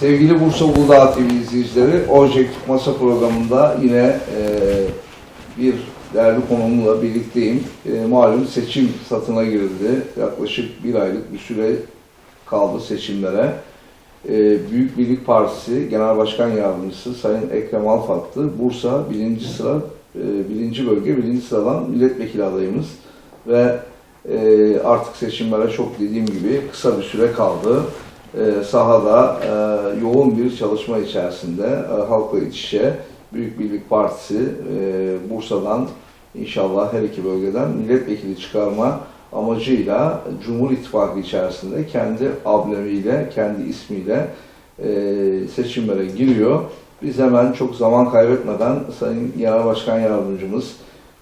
Sevgili Bursa Uludağ TV izleyicileri, Objektif Masa programında yine e, bir değerli konumla birlikteyim. E, malum seçim satına girildi. Yaklaşık bir aylık bir süre kaldı seçimlere. E, Büyük Birlik Partisi Genel Başkan Yardımcısı Sayın Ekrem Alfatlı, Bursa birinci sıra, e, birinci bölge, birinci sıradan milletvekili adayımız. Ve e, artık seçimlere çok dediğim gibi kısa bir süre kaldı e, sahada e, yoğun bir çalışma içerisinde e, halkla iç içe Büyük Birlik Partisi e, Bursa'dan inşallah her iki bölgeden milletvekili çıkarma amacıyla Cumhur İttifakı içerisinde kendi ablemiyle, kendi ismiyle seçimlere giriyor. Biz hemen çok zaman kaybetmeden Sayın Genel Başkan Yardımcımız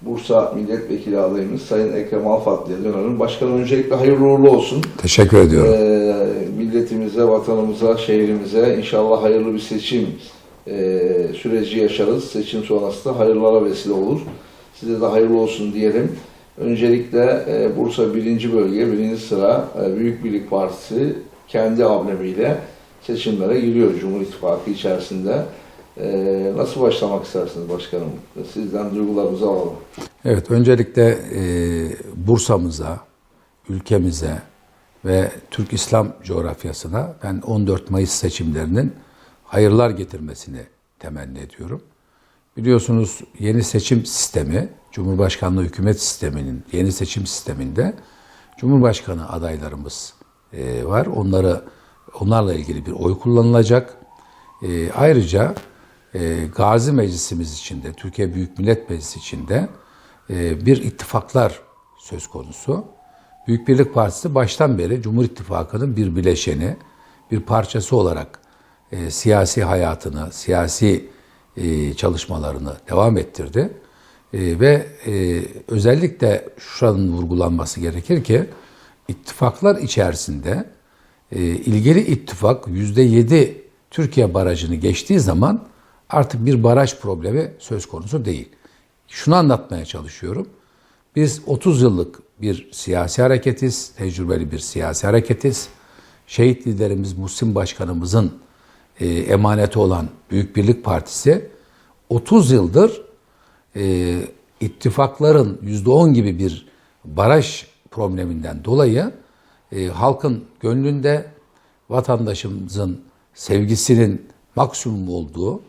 Bursa Milletvekili adayımız Sayın Ekrem Alfatlı'ya dönelim. Başkanım öncelikle hayırlı uğurlu olsun. Teşekkür ediyorum. Ee, milletimize, vatanımıza, şehrimize inşallah hayırlı bir seçim e, süreci yaşarız. Seçim sonrası da hayırlara vesile olur. Size de hayırlı olsun diyelim. Öncelikle e, Bursa 1. Bölge 1. sıra e, Büyük Birlik Partisi kendi ablemiyle seçimlere giriyor Cumhur İttifakı içerisinde. E, nasıl başlamak istersiniz başkanım? Sizden duygularınızı alalım. Evet, öncelikle e, Bursa'mıza, ülkemize ve Türk İslam coğrafyasına ben 14 Mayıs seçimlerinin hayırlar getirmesini temenni ediyorum. Biliyorsunuz yeni seçim sistemi, Cumhurbaşkanlığı hükümet sisteminin yeni seçim sisteminde Cumhurbaşkanı adaylarımız e, var. Onları onlarla ilgili bir oy kullanılacak. E, ayrıca e, Gazi Meclisimiz içinde, Türkiye Büyük Millet Meclisi içinde e, bir ittifaklar söz konusu. Büyük Birlik Partisi baştan beri Cumhur İttifakı'nın bir bileşeni, bir parçası olarak e, siyasi hayatını, siyasi e, çalışmalarını devam ettirdi. E, ve e, özellikle şuranın vurgulanması gerekir ki ittifaklar içerisinde e, ilgili ittifak %7 Türkiye barajını geçtiği zaman artık bir baraj problemi söz konusu değil. Şunu anlatmaya çalışıyorum. Biz 30 yıllık bir siyasi hareketiz, tecrübeli bir siyasi hareketiz. Şehit liderimiz Muhsin Başkanımızın e, emaneti olan Büyük Birlik Partisi 30 yıldır e, ittifakların %10 gibi bir baraj probleminden dolayı e, halkın gönlünde vatandaşımızın sevgisinin maksimum olduğu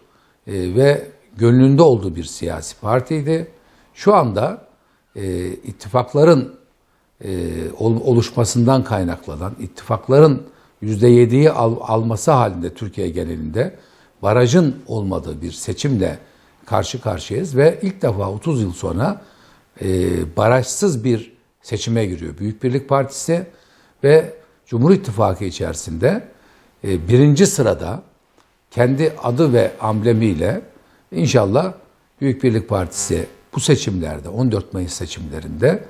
e, ve gönlünde olduğu bir siyasi partiydi. Şu anda e, ittifakların e, ol- oluşmasından kaynaklanan, ittifakların %7'yi al- alması halinde Türkiye genelinde barajın olmadığı bir seçimle karşı karşıyayız ve ilk defa 30 yıl sonra e, barajsız bir seçime giriyor Büyük Birlik Partisi ve Cumhur İttifakı içerisinde e, birinci sırada kendi adı ve amblemiyle inşallah Büyük Birlik Partisi bu seçimlerde 14 Mayıs seçimlerinde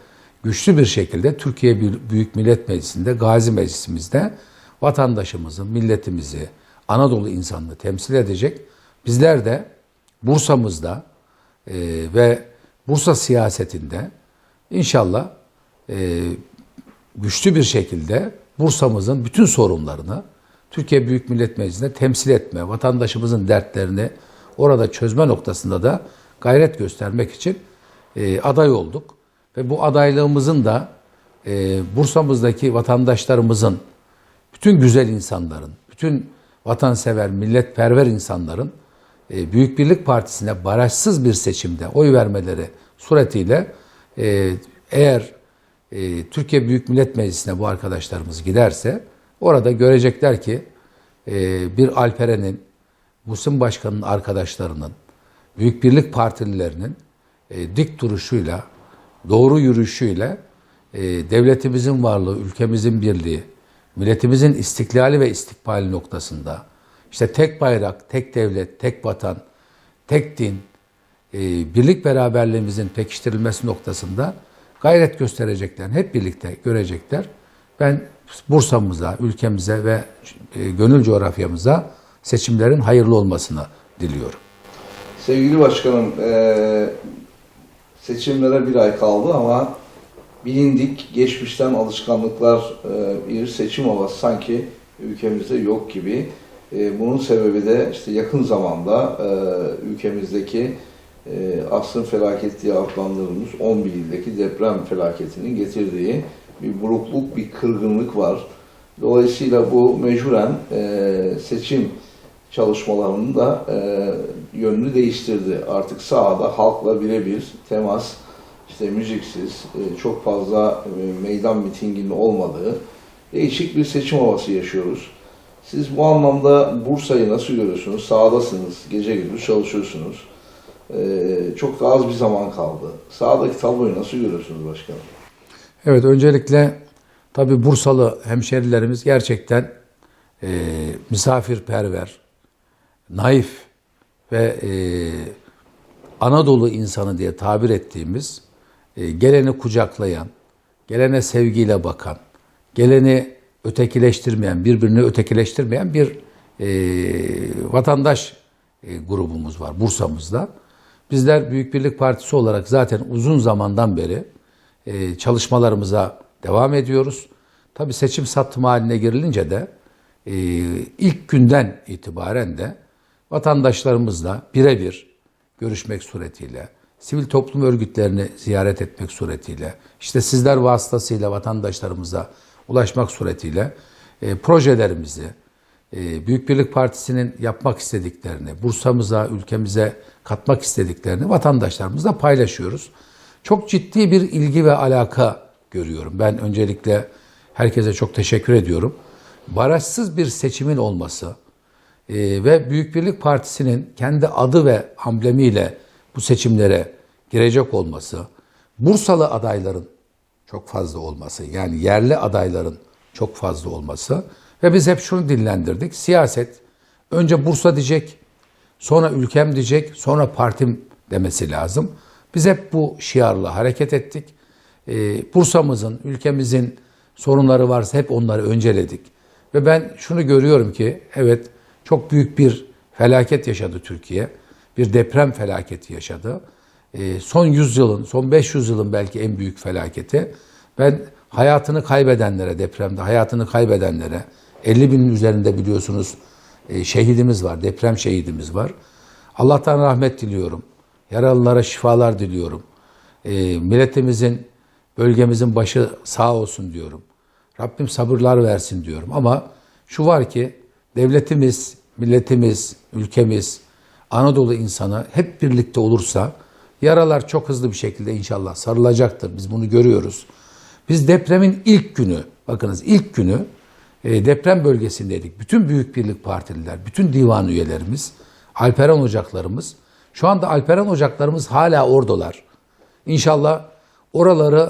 güçlü bir şekilde Türkiye Büyük Millet Meclisi'nde Gazi Meclisimizde vatandaşımızı, milletimizi, Anadolu insanını temsil edecek. Bizler de Bursa'mızda e, ve Bursa siyasetinde inşallah e, güçlü bir şekilde Bursa'mızın bütün sorunlarını Türkiye Büyük Millet Meclisi'nde temsil etme, vatandaşımızın dertlerini orada çözme noktasında da gayret göstermek için e, aday olduk. Ve bu adaylığımızın da e, Bursa'mızdaki vatandaşlarımızın, bütün güzel insanların, bütün vatansever, milletperver insanların e, Büyük Birlik Partisi'ne barajsız bir seçimde oy vermeleri suretiyle e, eğer e, Türkiye Büyük Millet Meclisi'ne bu arkadaşlarımız giderse orada görecekler ki e, bir Alperen'in, Musim Başkan'ın arkadaşlarının, Büyük Birlik Partililerinin e, dik duruşuyla, doğru yürüyüşüyle e, devletimizin varlığı, ülkemizin birliği, milletimizin istiklali ve istikbali noktasında işte tek bayrak, tek devlet, tek vatan, tek din, birlik beraberliğimizin pekiştirilmesi noktasında gayret gösterecekler, hep birlikte görecekler. Ben Bursa'mıza, ülkemize ve e, gönül coğrafyamıza seçimlerin hayırlı olmasını diliyorum. Sevgili başkanım, eee, seçimlere bir ay kaldı ama bilindik geçmişten alışkanlıklar eee, bir seçim havası sanki ülkemizde yok gibi. E, bunun sebebi de işte yakın zamanda e, ülkemizdeki e, asrın felaketi diye adlandırdığımız 11 ildeki deprem felaketinin getirdiği bir burukluk, bir kırgınlık var. Dolayısıyla bu mecburen e, seçim çalışmalarının da e, yönünü değiştirdi. Artık sahada halkla birebir temas, işte müziksiz, e, çok fazla e, meydan mitinginin olmadığı değişik bir seçim havası yaşıyoruz. Siz bu anlamda Bursa'yı nasıl görüyorsunuz? Sahadasınız, gece gündüz çalışıyorsunuz. E, çok da az bir zaman kaldı. Sahadaki tabloyu nasıl görüyorsunuz başkanım? Evet öncelikle tabi Bursalı hemşerilerimiz gerçekten e, misafirperver, naif ve e, Anadolu insanı diye tabir ettiğimiz e, geleni kucaklayan, gelene sevgiyle bakan, geleni ötekileştirmeyen, birbirini ötekileştirmeyen bir e, vatandaş e, grubumuz var Bursa'mızda. Bizler Büyük Birlik Partisi olarak zaten uzun zamandan beri e, çalışmalarımıza devam ediyoruz. Tabii seçim sattım haline girilince de e, ilk günden itibaren de vatandaşlarımızla birebir görüşmek suretiyle, sivil toplum örgütlerini ziyaret etmek suretiyle, işte sizler vasıtasıyla vatandaşlarımıza ulaşmak suretiyle e, projelerimizi, e, Büyük Birlik Partisi'nin yapmak istediklerini, Bursa'mıza, ülkemize katmak istediklerini vatandaşlarımızla paylaşıyoruz. Çok ciddi bir ilgi ve alaka görüyorum. Ben öncelikle herkese çok teşekkür ediyorum. Barajsız bir seçimin olması e, ve Büyük Birlik Partisi'nin kendi adı ve amblemiyle bu seçimlere girecek olması, Bursalı adayların çok fazla olması, yani yerli adayların çok fazla olması ve biz hep şunu dillendirdik. Siyaset önce Bursa diyecek, sonra ülkem diyecek, sonra partim demesi lazım. Biz hep bu şiarla hareket ettik. Ee, Bursa'mızın, ülkemizin sorunları varsa hep onları önceledik. Ve ben şunu görüyorum ki evet çok büyük bir felaket yaşadı Türkiye. Bir deprem felaketi yaşadı. Ee, son 100 yılın, son 500 yılın belki en büyük felaketi. Ben hayatını kaybedenlere, depremde hayatını kaybedenlere, 50 binin üzerinde biliyorsunuz e, şehidimiz var, deprem şehidimiz var. Allah'tan rahmet diliyorum. Yaralılara şifalar diliyorum. E, milletimizin, bölgemizin başı sağ olsun diyorum. Rabbim sabırlar versin diyorum. Ama şu var ki devletimiz, milletimiz, ülkemiz, Anadolu insanı hep birlikte olursa yaralar çok hızlı bir şekilde inşallah sarılacaktır. Biz bunu görüyoruz. Biz depremin ilk günü, bakınız ilk günü e, deprem bölgesindeydik. Bütün Büyük Birlik Partililer, bütün divan üyelerimiz, Alperen Ocaklarımız, şu anda Alperen Ocaklarımız hala oradalar. İnşallah oraları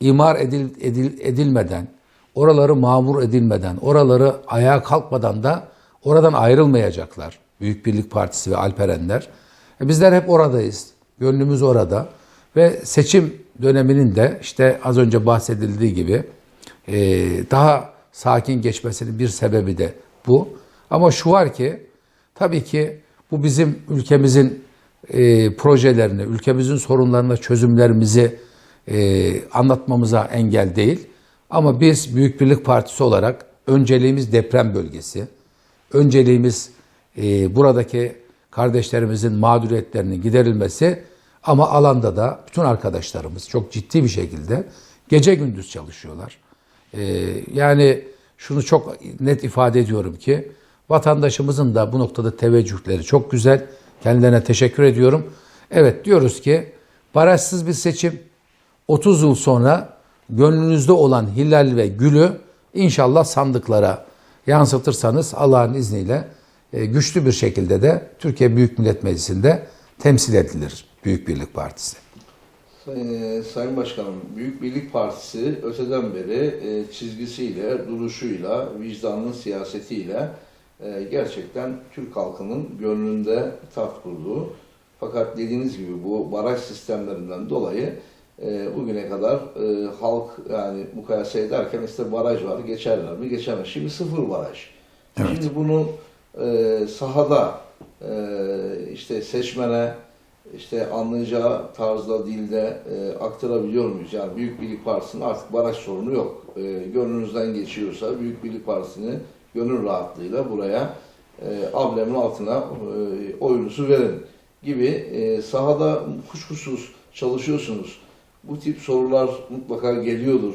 imar edil, edil, edilmeden, oraları mamur edilmeden, oraları ayağa kalkmadan da oradan ayrılmayacaklar. Büyük Birlik Partisi ve Alperenler. E bizler hep oradayız. Gönlümüz orada. Ve seçim döneminin de işte az önce bahsedildiği gibi e, daha sakin geçmesinin bir sebebi de bu. Ama şu var ki tabii ki bu bizim ülkemizin e, projelerini, ülkemizin sorunlarına çözümlerimizi e, anlatmamıza engel değil. Ama biz Büyük Birlik Partisi olarak önceliğimiz deprem bölgesi, önceliğimiz e, buradaki kardeşlerimizin mağduriyetlerinin giderilmesi ama alanda da bütün arkadaşlarımız çok ciddi bir şekilde gece gündüz çalışıyorlar. E, yani şunu çok net ifade ediyorum ki vatandaşımızın da bu noktada teveccühleri çok güzel. Kendilerine teşekkür ediyorum. Evet diyoruz ki barajsız bir seçim 30 yıl sonra gönlünüzde olan hilal ve gülü inşallah sandıklara yansıtırsanız Allah'ın izniyle e, güçlü bir şekilde de Türkiye Büyük Millet Meclisi'nde temsil edilir Büyük Birlik Partisi. Say- Sayın Başkanım, Büyük Birlik Partisi öteden beri e, çizgisiyle, duruşuyla, vicdanının siyasetiyle e, gerçekten Türk halkının gönlünde taht kurdu. Fakat dediğiniz gibi bu baraj sistemlerinden dolayı e, bugüne kadar e, halk yani mukayese ederken işte baraj var, geçerler mi? Geçemez. Şimdi sıfır baraj. Şimdi bunu e, sahada e, işte seçmene işte anlayacağı tarzda, dilde e, aktarabiliyor muyuz? Yani Büyük Birlik Partisi'nin artık baraj sorunu yok. E, gönlünüzden geçiyorsa Büyük Birlik Partisi'ni gönül rahatlığıyla buraya e, amblemin altına e, oyunuzu verin gibi e, sahada kuşkusuz çalışıyorsunuz. Bu tip sorular mutlaka geliyordur.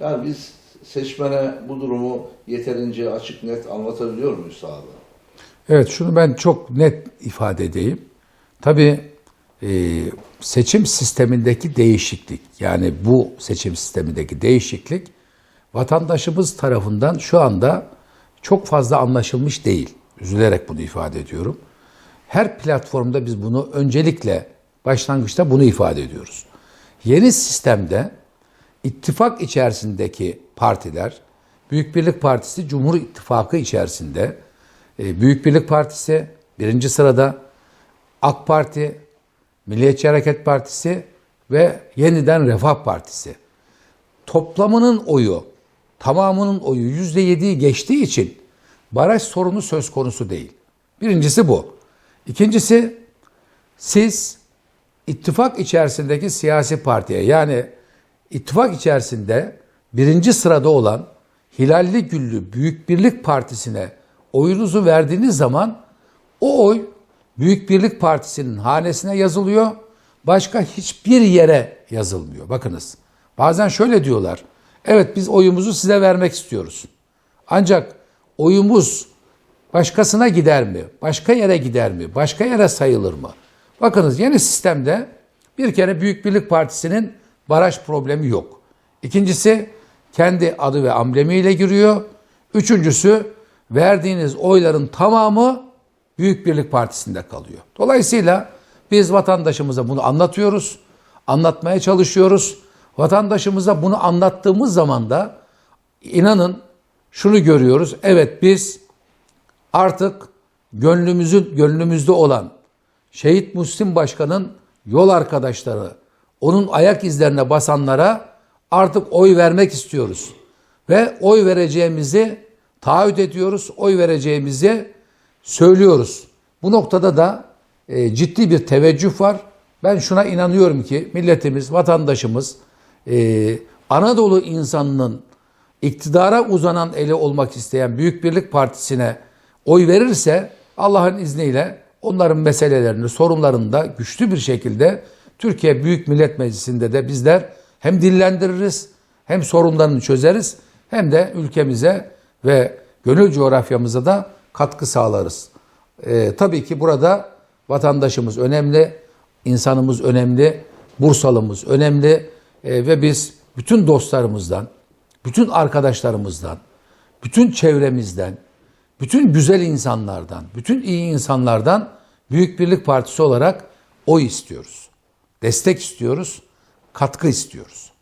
Yani biz seçmene bu durumu yeterince açık net anlatabiliyor muyuz sahada? Evet şunu ben çok net ifade edeyim. Tabii e, seçim sistemindeki değişiklik yani bu seçim sistemindeki değişiklik vatandaşımız tarafından şu anda çok fazla anlaşılmış değil. Üzülerek bunu ifade ediyorum. Her platformda biz bunu öncelikle başlangıçta bunu ifade ediyoruz. Yeni sistemde ittifak içerisindeki partiler, Büyük Birlik Partisi Cumhur İttifakı içerisinde e, Büyük Birlik Partisi birinci sırada, AK Parti, Milliyetçi Hareket Partisi ve yeniden Refah Partisi. Toplamının oyu, tamamının oyu yüzde yediyi geçtiği için baraj sorunu söz konusu değil. Birincisi bu. İkincisi siz ittifak içerisindeki siyasi partiye yani ittifak içerisinde birinci sırada olan Hilalli Güllü Büyük Birlik Partisi'ne oyunuzu verdiğiniz zaman o oy Büyük Birlik Partisi'nin hanesine yazılıyor. Başka hiçbir yere yazılmıyor. Bakınız bazen şöyle diyorlar. Evet biz oyumuzu size vermek istiyoruz. Ancak oyumuz başkasına gider mi? Başka yere gider mi? Başka yere sayılır mı? Bakınız yeni sistemde bir kere Büyük Birlik Partisi'nin baraj problemi yok. İkincisi kendi adı ve amblemiyle giriyor. Üçüncüsü verdiğiniz oyların tamamı Büyük Birlik Partisi'nde kalıyor. Dolayısıyla biz vatandaşımıza bunu anlatıyoruz, anlatmaya çalışıyoruz. Vatandaşımıza bunu anlattığımız zaman da inanın şunu görüyoruz. Evet biz artık gönlümüzün gönlümüzde olan Şehit Müslim Başkan'ın yol arkadaşları, onun ayak izlerine basanlara artık oy vermek istiyoruz. Ve oy vereceğimizi taahhüt ediyoruz, oy vereceğimizi söylüyoruz. Bu noktada da e, ciddi bir teveccüh var. Ben şuna inanıyorum ki milletimiz, vatandaşımız, e, Anadolu insanının iktidara uzanan eli olmak isteyen Büyük Birlik Partisi'ne oy verirse Allah'ın izniyle onların meselelerini, sorunlarını da güçlü bir şekilde Türkiye Büyük Millet Meclisi'nde de bizler hem dillendiririz, hem sorunlarını çözeriz, hem de ülkemize ve gönül coğrafyamıza da katkı sağlarız. Ee, tabii ki burada vatandaşımız önemli, insanımız önemli, Bursalımız önemli Ee, ve biz bütün dostlarımızdan, bütün arkadaşlarımızdan, bütün çevremizden, bütün güzel insanlardan, bütün iyi insanlardan Büyük Birlik Partisi olarak oy istiyoruz. Destek istiyoruz, katkı istiyoruz.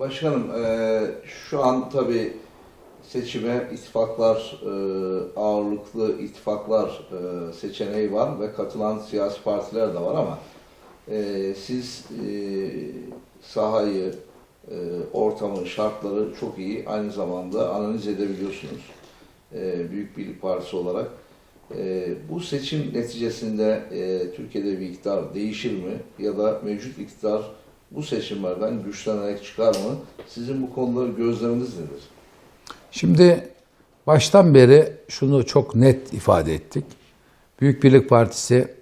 Başkanım, e, şu an tabii seçime ittifaklar, e, ağırlıklı ittifaklar e, seçeneği var ve katılan siyasi partiler de var ama e, siz e, sahayı, e, ortamı, şartları çok iyi aynı zamanda analiz edebiliyorsunuz. E, Büyük Birlik Partisi olarak. E, bu seçim neticesinde e, Türkiye'de bir iktidar değişir mi ya da mevcut iktidar bu seçimlerden güçlenerek çıkar mı? Sizin bu konuları gözleminiz nedir? Şimdi baştan beri şunu çok net ifade ettik. Büyük Birlik Partisi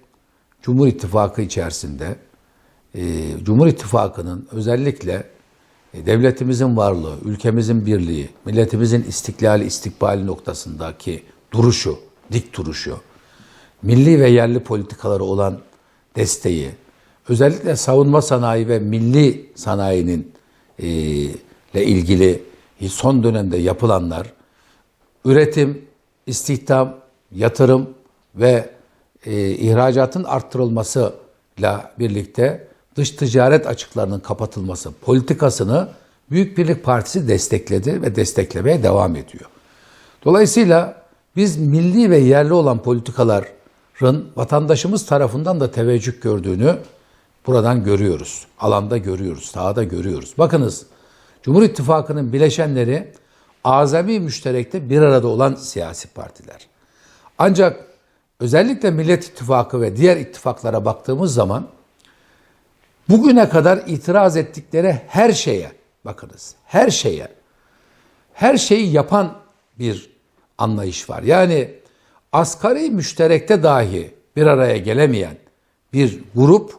Cumhur İttifakı içerisinde Cumhur İttifakı'nın özellikle e, devletimizin varlığı, ülkemizin birliği, milletimizin istiklali, istikbali noktasındaki duruşu, dik duruşu, milli ve yerli politikaları olan desteği, özellikle savunma sanayi ve milli sanayinin e, ile ilgili son dönemde yapılanlar, üretim, istihdam, yatırım ve e, ihracatın arttırılmasıyla birlikte dış ticaret açıklarının kapatılması politikasını Büyük Birlik Partisi destekledi ve desteklemeye devam ediyor. Dolayısıyla biz milli ve yerli olan politikaların vatandaşımız tarafından da teveccüh gördüğünü buradan görüyoruz. Alanda görüyoruz, sahada görüyoruz. Bakınız Cumhur İttifakı'nın bileşenleri azami müşterekte bir arada olan siyasi partiler. Ancak özellikle Millet İttifakı ve diğer ittifaklara baktığımız zaman bugüne kadar itiraz ettikleri her şeye bakınız her şeye her şeyi yapan bir anlayış var. Yani asgari müşterekte dahi bir araya gelemeyen bir grup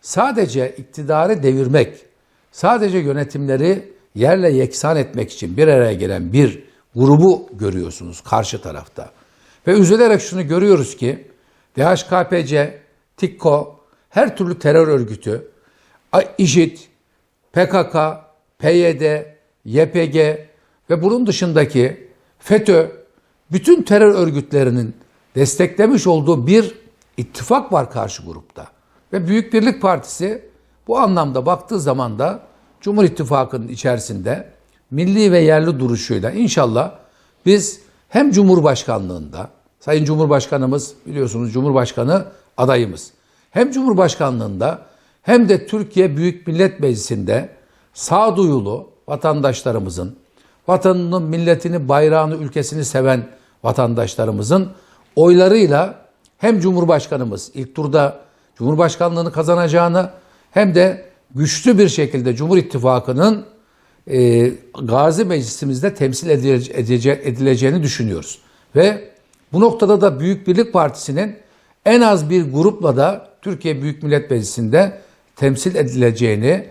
sadece iktidarı devirmek, sadece yönetimleri yerle yeksan etmek için bir araya gelen bir grubu görüyorsunuz karşı tarafta. Ve üzülerek şunu görüyoruz ki DHKPC, TİKKO, her türlü terör örgütü, IŞİD, PKK, PYD, YPG ve bunun dışındaki FETÖ, bütün terör örgütlerinin desteklemiş olduğu bir ittifak var karşı grupta. Ve Büyük Birlik Partisi bu anlamda baktığı zaman da Cumhur İttifakı'nın içerisinde milli ve yerli duruşuyla inşallah biz hem Cumhurbaşkanlığında, Sayın Cumhurbaşkanımız biliyorsunuz Cumhurbaşkanı adayımız. Hem Cumhurbaşkanlığında hem de Türkiye Büyük Millet Meclisi'nde sağduyulu vatandaşlarımızın, vatanını, milletini, bayrağını, ülkesini seven vatandaşlarımızın oylarıyla hem Cumhurbaşkanımız ilk turda Cumhurbaşkanlığını kazanacağını hem de güçlü bir şekilde Cumhur İttifakı'nın e, Gazi Meclisimizde temsil edile- edece- edileceğini düşünüyoruz. Ve bu noktada da Büyük Birlik Partisi'nin en az bir grupla da Türkiye Büyük Millet Meclisi'nde temsil edileceğini,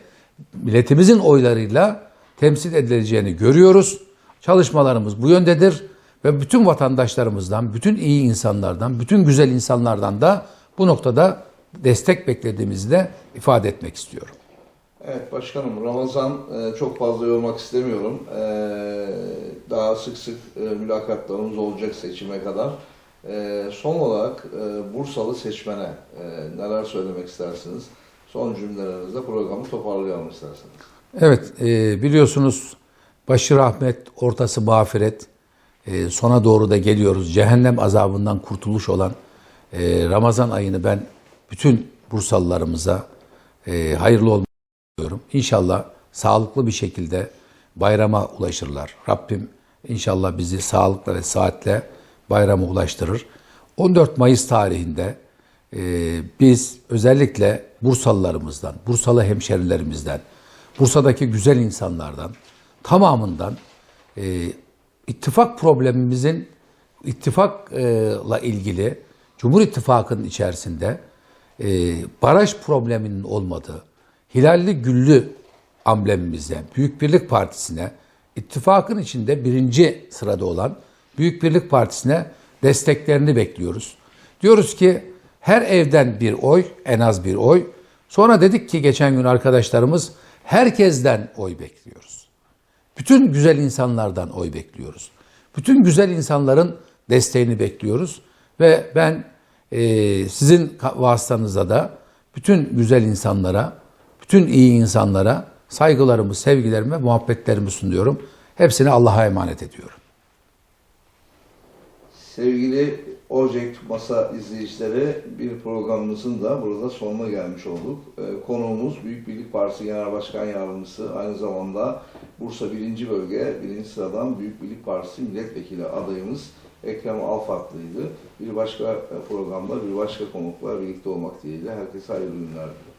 milletimizin oylarıyla temsil edileceğini görüyoruz. Çalışmalarımız bu yöndedir ve bütün vatandaşlarımızdan, bütün iyi insanlardan, bütün güzel insanlardan da bu noktada destek beklediğimizi de ifade etmek istiyorum. Evet başkanım Ramazan e, çok fazla yormak istemiyorum. E, daha sık sık e, mülakatlarımız olacak seçime kadar. Son olarak Bursalı seçmene neler söylemek istersiniz? Son cümlelerinizde programı toparlayalım isterseniz. Evet, e, biliyorsunuz başı rahmet, ortası mağfiret, e, sona doğru da geliyoruz. Cehennem azabından kurtuluş olan e, Ramazan ayını ben bütün Bursalılarımıza e, hayırlı olmak diliyorum. İnşallah sağlıklı bir şekilde bayrama ulaşırlar. Rabbim inşallah bizi sağlıkla ve saatle bayrama ulaştırır. 14 Mayıs tarihinde biz özellikle Bursalılarımızdan, Bursalı hemşerilerimizden, Bursa'daki güzel insanlardan, tamamından e, ittifak problemimizin ittifakla ilgili Cumhur İttifakı'nın içerisinde e, baraj probleminin olmadığı, hilalli güllü amblemimize, Büyük Birlik Partisi'ne, ittifakın içinde birinci sırada olan Büyük Birlik Partisi'ne desteklerini bekliyoruz. Diyoruz ki her evden bir oy, en az bir oy. Sonra dedik ki geçen gün arkadaşlarımız herkesten oy bekliyoruz. Bütün güzel insanlardan oy bekliyoruz. Bütün güzel insanların desteğini bekliyoruz. Ve ben e, sizin vasıtanızda da bütün güzel insanlara, bütün iyi insanlara saygılarımı, sevgilerimi muhabbetlerimi sunuyorum. Hepsini Allah'a emanet ediyorum. Sevgili Object Masa izleyicileri bir programımızın da burada sonuna gelmiş olduk. Ee, Konuğumuz Büyük Birlik Partisi Genel Başkan Yardımcısı aynı zamanda Bursa 1. Bölge 1. sıradan Büyük Birlik Partisi Milletvekili adayımız Ekrem Alfatlı'ydı. Bir başka e, programda bir başka konukla birlikte olmak dileğiyle herkese hayırlı günler diliyorum.